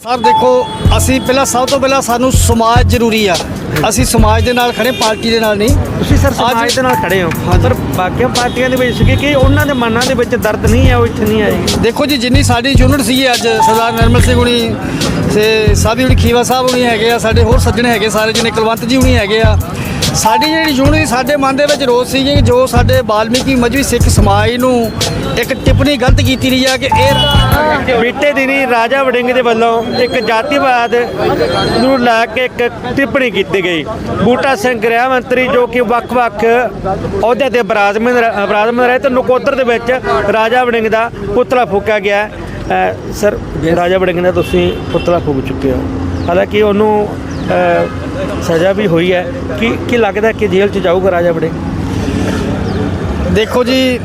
Sir ਦੇਖੋ ਅਸੀਂ ਪਹਿਲਾਂ ਸਭ ਤੋਂ ਪਹਿਲਾਂ ਸਾਨੂੰ ਸਮਾਜ ਜ਼ਰੂਰੀ ਆ। ਅਸੀਂ ਸਮਾਜ ਦੇ ਨਾਲ ਖੜੇ ਪਾਰਟੀ ਦੇ ਨਾਲ ਨਹੀਂ। ਤੁਸੀਂ ਸਰ ਸਮਾਜ ਦੇ ਨਾਲ ਖੜੇ ਹੋ। ਪਰ ਬਾਕੀਆਂ ਪਾਰਟੀਆਂ ਦੇ ਵਿੱਚ ਸੀਗੇ ਕਿ ਉਹਨਾਂ ਦੇ ਮਨਾਂ ਦੇ ਵਿੱਚ ਦਰਦ ਨਹੀਂ ਹੈ ਉਹ ਇੱਥੇ ਨਹੀਂ ਆਏਗੀ ਦੇਖੋ ਜੀ ਜਿੰਨੀ ਸਾਡੀ ਯੂਨਿਟ ਸੀਗੀ ਅੱਜ ਸਰਦਾਰ ਨਿਰਮਲ ਸਿੰਘ ਹੁਣੀ ਤੇ ਸਾਬੀ ਹੁਣੀ ਖੀਵਾ ਸਾਹਿਬ ਹੁਣੀ ਹੈਗੇ ਆ ਸਾਡੇ ਹੋਰ ਸੱਜਣ ਹੈਗੇ ਸਾਰੇ ਜਿਹਨੇ ਕੁਲਵੰਤ ਜੀ ਹੁਣੀ ਹੈਗੇ ਆ। ਸਾਡੀ ਜਿਹੜੀ ਯੂਨਿਟ ਸਾਡੇ ਮਨ ਦੇ ਵਿੱਚ ਰੋਸ ਸੀ ਕਿ ਜੋ ਸਾਡੇ ਬਾਲਮੀਕੀ ਮਜਬੀ ਸਿੱਖ ਸਮਾਜ ਨੂੰ ਇੱਕ ਟਿੱਪਣੀ ਗਲਤ ਕੀਤੀ ਰਹੀ ਆ ਕਿ ਇਹ ਬੀਤੇ ਦਿਨੀ ਰਾਜਾ ਵੜਿੰਗ ਦੇ ਵੱਲੋਂ ਇੱਕ ਜਾਤੀਵਾਦ ਨੂੰ ਲੈ ਕੇ ਇੱਕ ਟਿੱਪਣੀ ਕੀਤੀ ਗਈ। ਬੂਟਾ ਸਿੰਘ ਗ੍ਰਹਿ ਮੰਤਰੀ ਜੋ ਕਿ ਵੱਖ-ਵੱਖ ਅਹੁਦੇ ਤੇ ਬਰਾਜ਼ਮਨ ਬਰਾਜ਼ਮਨ ਰਹੇ ਤੇ ਨਕੋਦਰ ਦੇ ਵਿੱਚ ਰਾਜਾ ਵੜਿੰਗ ਦਾ ਪੁਤਲਾ ਫੂਕਿਆ ਗਿਆ। ਸਰ, ਰਾਜਾ ਵੜਿੰਗ ਦਾ ਤੁਸੀਂ ਪੁਤਲਾ ਫੂਕ ਚੁੱਕੇ ਹੋ। ਹਾਲਾਂਕਿ ਉਹਨੂੰ ਸਜ਼ਾ ਵੀ ਹੋਈ ਹੈ। ਕਿ, ਕੀ ਲੱਗਦਾ ਕਿ ਜੇਲ੍ਹ 'ਚ ਜਾਊਗਾ ਰਾਜਾ ਵੜਿੰਗ? ਦੇਖੋ ਜੀ,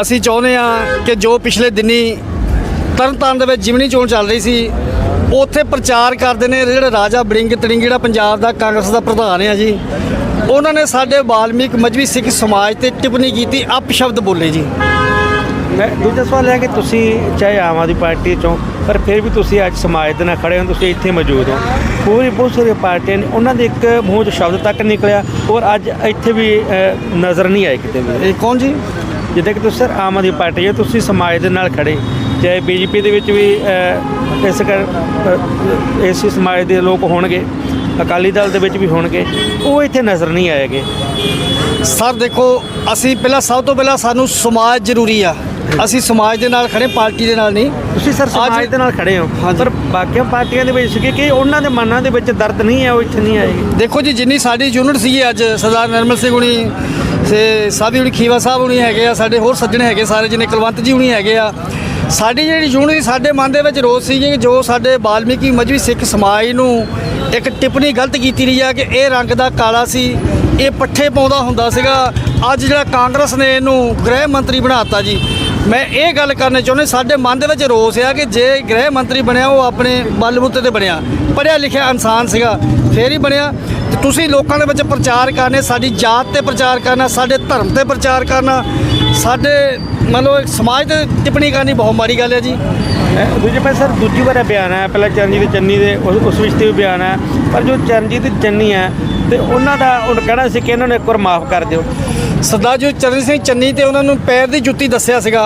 ਅਸੀਂ ਚਾਹੁੰਦੇ ਆ ਕਿ ਜੋ ਪਿਛਲੇ ਦਿਨੀ ਤਰਨਤਾਰਨ ਦੇ ਵਿੱਚ ਜਿਮਨੀ ਚੋਣ ਚੱਲ ਰਹੀ ਸੀ। ਉੱਥੇ ਪ੍ਰਚਾਰ ਕਰਦੇ ਨੇ ਜਿਹੜੇ ਰਾਜਾ ਬੜਿੰਗ ਤੜਿੰਗ ਜਿਹੜਾ ਪੰਜਾਬ ਦਾ ਕਾਂਗਰਸ ਦਾ ਪ੍ਰਧਾਨ ਹੈ ਜੀ। ਉਹਨਾਂ ਨੇ ਸਾਡੇ ਬਾਲਮੀਕ ਮਜਬੀ ਸਿੱਖ ਸਮਾਜ ਤੇ ਟਿੱਪਣੀ ਕੀਤੀ ਅਪਸ਼ਬਦ ਬੋਲੇ ਜੀ। ਮੈਂ ਦੂਜਾ ਸਵਾਲ ਹੈ ਕਿ ਤੁਸੀਂ ਚਾਹੇ ਆਮ ਆਦਮੀ ਪਾਰਟੀ ਚੋਂ ਪਰ ਫਿਰ ਵੀ ਤੁਸੀਂ ਅੱਜ ਸਮਾਜ ਦੇ ਨਾਲ ਖੜੇ ਹੋ ਤੁਸੀਂ ਇੱਥੇ ਮੌਜੂਦ ਹੋ। ਪੂਰੀ ਬਹੁਤ ਸਾਰੀਆਂ ਪਾਰਟੀਆਂ ਨੇ ਉਹਨਾਂ ਦੇ ਇੱਕ ਮੂੰਹ 'ਚ ਸ਼ਬਦ ਤੱਕ ਨਿਕਲਿਆ ਔਰ ਅੱਜ ਇੱਥੇ ਵੀ ਨਜ਼ਰ ਨਹੀਂ ਆਏ ਕਿਤੇ ਵੀ। ਇਹ ਕੌਣ ਜੀ? ਜਿੱਦਾਂ ਕਿ ਤੁਸੀਂ ਸਰ ਆਮ ਆਦਮੀ ਪਾਰਟੀ ਹੈ ਤੁਸੀਂ ਸਮਾਜ ਦੇ ਨਾਲ ਖੜੇ। ਚਾਹੇ ਬੀਜੇਪੀ ਦੇ ਵਿੱਚ ਵੀ ਇਸ ਕਰ ਇਸੇ ਸਮਾਜ ਦੇ ਲੋਕ ਹੋਣਗੇ ਅਕਾਲੀ ਦਲ ਦੇ ਵਿੱਚ ਵੀ ਹੋਣਗੇ ਉਹ ਇੱਥੇ ਨਜ਼ਰ ਨਹੀਂ ਆਏਗੇ। ਸਰ ਦੇਖੋ ਅਸੀਂ ਪਹਿਲਾਂ ਸਭ ਤੋਂ ਪਹਿਲਾਂ ਸਾਨੂੰ ਸਮਾਜ ਜ਼ਰੂਰੀ ਆ। ਅਸੀਂ ਸਮਾਜ ਦੇ ਨਾਲ ਖੜੇ ਪਾਰਟੀ ਦੇ ਨਾਲ ਨਹੀਂ। ਤੁਸੀਂ ਸਰ ਸਮਾਜ ਦੇ ਨਾਲ ਖੜੇ ਹੋ। ਪਰ ਬਾਕੀਆਂ ਪਾਰਟੀਆਂ ਦੇ ਵਿੱਚ ਸੀਗੇ ਕਿ ਉਹਨਾਂ ਦੇ ਮਨਾਂ ਦੇ ਵਿੱਚ ਦਰਦ ਨਹੀਂ ਹੈ ਉਹ ਇੱਥੇ ਨਹੀਂ ਆਏਗੀ? ਦੇਖੋ ਜੀ ਜਿੰਨੀ ਸਾਡੀ ਯੂਨਿਟ ਸੀਗੀ ਅੱਜ ਸਰਦਾਰ ਨਿਰਮਲ ਸਿੰਘ ਹੁਣੀ ਤੇ ਸਾਬੀ ਹੁਣੀ ਖੀਵਾ ਸਾਹਿਬ ਹੁਣੀ ਹੈਗੇ ਆ ਸਾਡੇ ਹੋਰ ਸੱਜਣ ਹੈਗੇ ਸਾਰੇ ਜਿਹਨੇ ਕੁਲਵੰਤ ਜੀ ਹੁਣੀ ਹੈਗੇ ਆ ਸਾਡੀ ਜਿਹੜੀ ਯੂਨੀ ਸਾਡੇ ਮਨ ਦੇ ਵਿੱਚ ਰੋਸ ਸੀ ਕਿ ਜੋ ਸਾਡੇ ਬਾਲਮੀਕੀ ਮਜਬੀ ਸਿੱਖ ਸਮਾਜ ਨੂੰ ਇੱਕ ਟਿੱਪਣੀ ਗਲਤ ਕੀਤੀ ਰਹੀ ਆ ਕਿ ਇਹ ਰੰਗ ਦਾ ਕਾਲਾ ਸੀ, ਇਹ ਪੱਠੇ ਪਾਉਂਦਾ ਹੁੰਦਾ ਸੀਗਾ। ਅੱਜ ਜਿਹੜਾ ਕਾਂਗਰਸ ਨੇ ਇਹਨੂੰ ਗ੍ਰਹਿ ਮੰਤਰੀ ਬਣਾਤਾ ਜੀ। ਮੈਂ ਇਹ ਗੱਲ ਕਰਨੀ ਚਾਹੁੰਦਾ, ਸਾਡੇ ਮਨ ਦੇ ਵਿੱਚ ਰੋਸ ਆ ਕਿ ਜੇ ਗ੍ਰਹਿ ਮੰਤਰੀ ਬਣਿਆ, ਉਹ ਆਪਣੇ ਬਲਬੂਤੇ ਤੇ ਬਣਿਆ। ਪੜ੍ਹਿਆ ਲਿਖਿਆ ਇਨਸਾਨ ਸੀਗਾ, ਫੇਰ ਹੀ ਬਣਿਆ। ਤੇ ਤੁਸੀਂ ਲੋਕਾਂ ਦੇ ਵਿੱਚ ਪ੍ਰਚਾਰ ਕਰਨੇ, ਸਾਡੀ ਜਾਤ ਤੇ ਪ੍ਰਚਾਰ ਕਰਨਾ, ਸਾਡੇ ਧਰਮ ਤੇ ਪ੍ਰਚਾਰ ਕਰਨਾ, ਸਾਡੇ ਮੰਨ ਲਓ ਇੱਕ ਸਮਾਜ ਤੇ ਟਿੱਪਣੀ ਕਰਨੀ ਬਹੁਤ ਮਾੜੀ ਗੱਲ ਹੈ ਜੀ। ਦੂਜੇ ਪਾਸੇ ਸਰ ਦੂਜੀ ਵਾਰ ਬਿਆਨ ਹੈ ਪਹਿਲਾਂ ਚਰਨਜੀਤ ਚੰਨੀ ਦੇ ਉਸ ਉਸ ਵਿੱਚ ਤੇ ਵੀ ਬਿਆਨ ਹੈ। ਪਰ ਜੋ ਚਰਨਜੀਤ ਚੰਨੀ ਹੈ ਤੇ ਉਹਨਾਂ ਦਾ ਉਹ ਕਹਿਣਾ ਸੀ ਕਿ ਇਹਨਾਂ ਨੂੰ ਇੱਕ ਵਾਰ ਮਾਫ ਕਰ ਦਿਓ। ਸਰਦਾਰ ਜੀ ਚਰਨ ਸਿੰਘ ਚੰਨੀ ਤੇ ਉਹਨਾਂ ਨੂੰ ਪੈਰ ਦੀ ਜੁੱਤੀ ਦੱਸਿਆ ਸੀਗਾ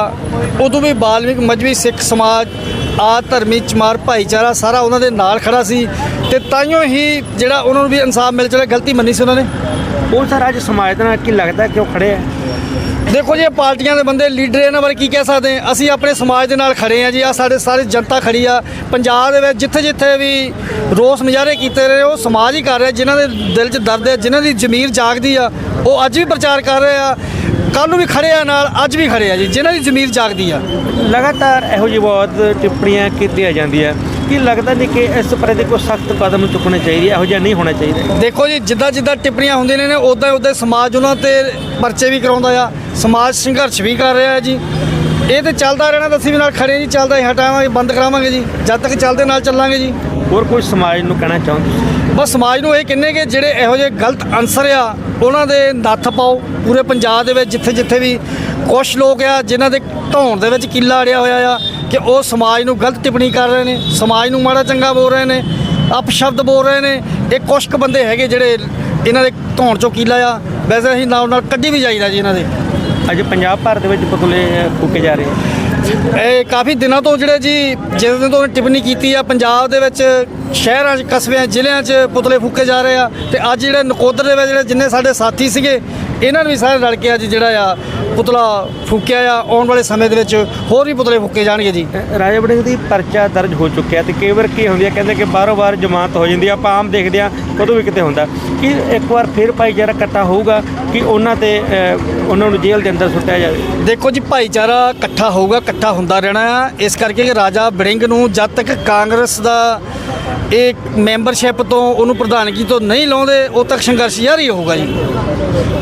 ਉਦੋਂ ਵੀ ਬਾਲਮਿਕ ਮਜਬੀ ਸਿੱਖ ਸਮਾਜ ਆ ਧਰਮੀ ਚਮਾਰ ਭਾਈਚਾਰਾ ਸਾਰਾ ਉਹਨਾਂ ਦੇ ਨਾਲ ਖੜਾ ਸੀ ਤੇ ਤਾਈਓ ਹੀ ਜਿਹੜਾ ਉਹਨਾਂ ਨੂੰ ਵੀ ਇਨਸਾਫ ਮਿਲ ਚੁੱਕਿਆ ਗਲਤੀ ਮੰਨੀ ਸੀ ਉਹਨਾਂ ਨੇ। ਉਹ ਸਰ ਅੱਜ ਸਮਾਜ ਦੇ ਨਾਲ ਕੀ ਲੱਗਦਾ ਕਿ ਉਹ ਖੜੇ ਹੈ? ਦੇਖੋ ਜੀ, ਇਹ ਪਾਰਟੀਆਂ ਦੇ ਬੰਦੇ, ਲੀਡਰ ਇਹਨਾਂ ਬਾਰੇ ਕੀ ਕਹਿ ਸਕਦੇ? ਆ ਅਸੀਂ ਆਪਣੇ ਸਮਾਜ ਦੇ ਨਾਲ ਖੜੇ ਆ ਜੀ ਆ ਸਾਡੇ ਸਾਰੇ ਜਨਤਾ ਖੜੀ ਆ। ਪੰਜਾਬ ਦੇ ਵਿੱਚ ਜਿੱਥੇ ਜਿੱਥੇ ਵੀ ਰੋਸ ਮੁਜ਼ਾਹਰੇ ਕੀਤੇ ਰਹੇ, ਉਹ ਸਮਾਜ ਹੀ ਕਰ ਰਿਹਾ, ਜਿਨ੍ਹਾਂ ਦੇ ਦਿਲ 'ਚ ਦਰਦ ਹੈ, ਜਿਨ੍ਹਾਂ ਦੀ ਜ਼ਮੀਰ ਜਾਗਦੀ ਆ, ਉਹ ਅੱਜ ਵੀ ਪ੍ਰਚਾਰ ਕਰ ਰਹੇ ਆ। ਕੱਲ ਨੂੰ ਵੀ ਖੜੇ ਆ ਨਾਲ, ਅੱਜ ਵੀ ਖੜੇ ਆ ਜੀ, ਜਿਨ੍ਹਾਂ ਦੀ ਜ਼ਮੀਰ ਜਾਗਦੀ ਆ। ਲਗਾਤਾਰ ਇਹੋ ਜਿਹੀ ਬਹੁਤ ਟਿੱਪਣੀਆਂ ਕੀਤੀਆਂ ਜਾਂਦੀਆਂ। ਕੀ ਲੱਗਦਾ ਨਹੀਂ ਕਿ ਇਸ ਪ੍ਰਤੀ ਕੋਈ ਸਖਤ ਕਦਮ ਚੁੱਕਣੇ ਚਾਹੀਦੇ ਇਹੋ ਜਿਹਾ ਨਹੀਂ ਹੋਣਾ ਚਾਹੀਦਾ। ਦੇਖੋ ਜੀ ਜਿੱਦਾਂ ਜਿੱਦਾਂ ਟਿੱਪਣੀਆਂ ਹੁੰਦੀਆਂ ਨੇ ਉਦਾਂ ਉਦਾਂ ਸਮਾਜ ਉਹਨਾਂ ਤੇ ਪਰਚੇ ਵੀ ਕਰਾਉਂਦਾ ਆ। ਸਮਾਜ ਸੰਘਰਸ਼ ਵੀ ਕਰ ਰਿਹਾ ਹੈ ਜੀ। ਇਹ ਤੇ ਚੱਲਦਾ ਰਹਿਣਾ ਤਾਂ ਅਸੀਂ ਵੀ ਨਾਲ ਖੜੇ ਹਾਂ ਜੀ ਚੱਲਦਾ ਹੀ ਹਟਾਵਾਂਗੇ ਬੰਦ ਕਰਾਵਾਂਗੇ ਜੀ। ਜਦ ਤੱਕ ਚੱਲਦੇ ਨਾਲ ਚੱਲਾਂਗੇ ਜੀ। ਹੋਰ ਕੋਈ ਸਮਾਜ ਨੂੰ ਕਹਿਣਾ ਚਾਹੁੰਦੇ? ਬਸ ਸਮਾਜ ਨੂੰ ਇਹ ਕਹਿੰਨੇ ਕਿ ਜਿਹੜੇ ਇਹੋ ਜਿਹੇ ਗਲਤ ਅਨਸਰ ਆ ਉਹਨਾਂ ਦੇ ਨੱਥ ਪਾਓ। ਪੂਰੇ ਪੰਜਾਬ ਦੇ ਵਿੱਚ ਜਿੱਥੇ ਜਿੱਥੇ ਵੀ ਕੁਝ ਲੋਕ ਆ ਜਿਨ੍ਹਾਂ ਦੇ ਢੌਣ ਦੇ ਵਿੱਚ ਕੀਲਾ ਅੜਿਆ ਹੋਇਆ ਆ ਕਿ ਉਹ ਸਮਾਜ ਨੂੰ ਗਲਤ ਟਿੱਪਣੀ ਕਰ ਰਹੇ ਨੇ ਸਮਾਜ ਨੂੰ ਮਾੜਾ ਚੰਗਾ ਬੋਲ ਰਹੇ ਨੇ ਅਪਸ਼ਬਦ ਬੋਲ ਰਹੇ ਨੇ। ਇਹ ਕੁਝ ਕੁ ਬੰਦੇ ਹੈਗੇ ਜਿਹੜੇ ਇਹਨਾਂ ਦੇ ਢੌਣ ਚੋਂ ਕੀਲਾ ਆ। ਵੈਸੇ ਅਸੀਂ ਨਾਲ ਨਾਲ ਕੱਢੀ ਵੀ ਜਾਈਦਾ ਜੀ ਇਹਨਾਂ ਦੇ। ਅੱਜ ਪੰਜਾਬ ਭਰ ਦੇ ਵਿੱਚ ਪੁਤਲੇ ਫੂਕੇ ਜਾ ਰਹੇ ਆ। ਇਹ ਕਾਫੀ ਦਿਨਾਂ ਤੋਂ ਜਿਹੜੇ ਜੀ ਜਿਸ ਦਿਨ ਤੋਂ ਟਿੱਪਣੀ ਕੀਤੀ ਆ ਪੰਜਾਬ ਦੇ ਵਿੱਚ ਸ਼ਹਿਰਾਂ 'ਚ ਕਸਬਿਆਂ ਜ਼ਿਲ੍ਹਿਆਂ 'ਚ ਪੁਤਲੇ ਫੂਕੇ ਜਾ ਰਹੇ ਆ। ਤੇ ਅੱਜ ਜਿਹੜੇ ਨਕੋਦਰ ਦੇ ਵਿੱਚ ਜਿਹੜੇ ਜਿੰਨੇ ਸਾਡੇ ਸਾਥੀ ਸੀਗੇ ਇਹਨਾਂ ਨੇ ਵੀ ਸਾਰੇ ਰਲ ਕੇ ਅੱਜ ਜਿਹੜਾ ਆ ਪੁਤਲਾ ਫੂਕਿਆ ਆ ਆਉਣ ਵਾਲੇ ਸਮੇਂ ਦੇ ਵਿੱਚ ਹੋਰ ਵੀ ਪੁਤਲੇ ਫੂਕੇ ਜਾਣਗੇ ਜੀ। ਰਾਜਾ ਵੜਿੰਗ ਦੀ ਪਰਚਾ ਦਰਜ ਹੋ ਚੁੱਕਿਆ ਤੇ ਕਈ ਵਾਰ ਕੀ ਹੁੰਦੀ ਹੈ ਕਹਿੰਦੇ ਕਿ ਬਾਰੋ ਬਾਰ ਜ਼ਮਾਨਤ ਹੋ ਜਾਂਦੀ ਆ ਆਪਾਂ ਆਮ ਦੇਖਦੇ ਆ ਕਦੋਂ ਵੀ ਕਿਤੇ ਹੁੰਦਾ। ਕਿ ਇੱਕ ਵਾਰ ਫਿਰ ਭਾਈਚਾਰਾ ਇਕੱਠਾ ਹੋਊਗਾ ਕਿ ਉਹਨਾਂ ਤੇ ਉਹਨਾਂ ਨੂੰ ਜੇਲ੍ਹ ਦੇ ਅੰਦਰ ਸੁੱਟਿਆ ਜਾਵੇ? ਦੇਖੋ ਜੀ ਭਾਈਚਾਰਾ ਇਕੱਠਾ ਹੋਊਗਾ ਇਕੱਠਾ ਹੁੰਦਾ ਰਹਿਣਾ ਆ। ਇਸ ਕਰਕੇ ਕਿ ਰਾਜਾ ਬੜਿੰਗ ਨੂੰ ਜਦ ਤੱਕ ਕਾਂਗਰਸ ਦਾ ਇਹ ਮੈਂਬਰਸ਼ਿਪ ਤੋਂ ਉਹਨੂੰ ਪ੍ਰਧਾਨਗੀ ਤੋਂ ਨਹੀਂ ਲਾਉਂਦੇ ਉਦੋਂ ਤੱਕ ਸੰਘਰਸ਼ ਜਾਰੀ ਹੋਊਗਾ ਜੀ।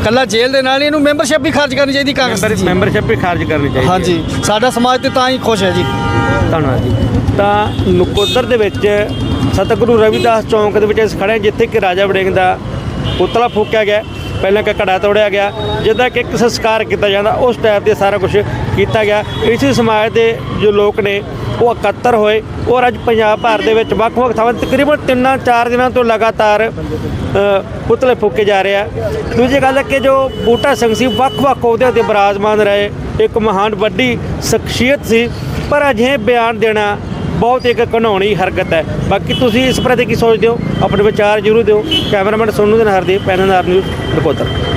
ਕੱਲਾ ਜੇਲ੍ਹ ਦੇ ਨਾਲ ਹੀ ਇਹਨੂੰ ਮੈਂਬਰਸ਼ਿਪ ਵੀ ਖਾਰਜ ਕਰਨੀ ਚਾਹੀਦੀ ਕਾਂਗਰਸ ਦੀ ਮੈਂਬਰਸ਼ਿਪ ਵੀ ਖਾਰਜ ਕਰਨੀ ਚਾਹੀਦੀ ਹਾਂਜੀ ਸਾਡਾ ਸਮਾਜ ਤੇ ਤਾਂ ਹੀ ਖੁਸ਼ ਹੈ ਜੀ। ਧੰਨਵਾਦ ਜੀ। ਤਾਂ ਨਕੋਦਰ ਦੇ ਵਿੱਚ ਸਤਿਗੁਰੂ ਰਵਿਦਾਸ ਚੌਂਕ ਦੇ ਵਿੱਚ ਅਸੀਂ ਖੜੇ ਜਿੱਥੇ ਕਿ ਰਾਜਾ ਵੜਿੰਗ ਦਾ ਪੁਤਲਾ ਫੂਕਿਆ ਗਿਆ। ਪਹਿਲਾਂ ਕਿ ਘੜਾ ਤੋੜਿਆ ਗਿਆ, ਜਿੱਦਾਂ ਕਿ ਇੱਕ ਸੰਸਕਾਰ ਕੀਤਾ ਜਾਂਦਾ, ਉਸ ਟਾਈਪ ਦੇ ਸਾਰਾ ਕੁਝ ਕੀਤਾ ਗਿਆ। ਇਸੇ ਸਮਾਜ ਦੇ ਜੋ ਲੋਕ ਨੇ, ਉਹ ਇਕੱਤਰ ਹੋਏ। ਔਰ ਅੱਜ ਪੰਜਾਬ ਭਰ ਦੇ ਵਿੱਚ ਵੱਖ-ਵੱਖ ਥਾਵਾਂ ਤੇ ਤਕਰੀਬਨ ਤਿੰਨਾਂ ਚਾਰ ਦਿਨਾਂ ਤੋਂ ਲਗਾਤਾਰ ਪੁਤਲੇ ਫੂਕੇ ਜਾ ਰਹੇ ਆ। ਦੂਜੀ ਗੱਲ ਹੈ ਕਿ ਜੋ ਬੂਟਾ ਸਿੰਘ ਸੀ, ਵੱਖ-ਵੱਖ ਅਹੁਦਿਆਂ ਤੇ ਬਿਰਾਜਮਾਨ ਰਹੇ। ਇੱਕ ਮਹਾਨ ਵੱਡੀ ਸ਼ਖਸੀਅਤ ਸੀ। ਪਰ ਅਜਿਹੇ ਬਿਆਨ ਦੇਣਾ ਬਹੁਤ ਇੱਕ ਘਿਨਾਉਣੀ ਹਰਕਤ ਹੈ। ਬਾਕੀ ਤੁਸੀਂ ਇਸ ਪ੍ਰਤੀ ਕੀ ਸੋਚਦੇ ਹੋ? ਆਪਣੇ ਵਿਚਾਰ ਜ਼ਰੂਰ ਦਿਓ। ਕੈਮਰਾਮੈਨ ਸੋਨੂ ਦੇ ਨਾਲ ਹਰਦੀਪ ਪੈਨਲ ਨਿਊਜ਼, ਰਿਪੋਰਟਰ।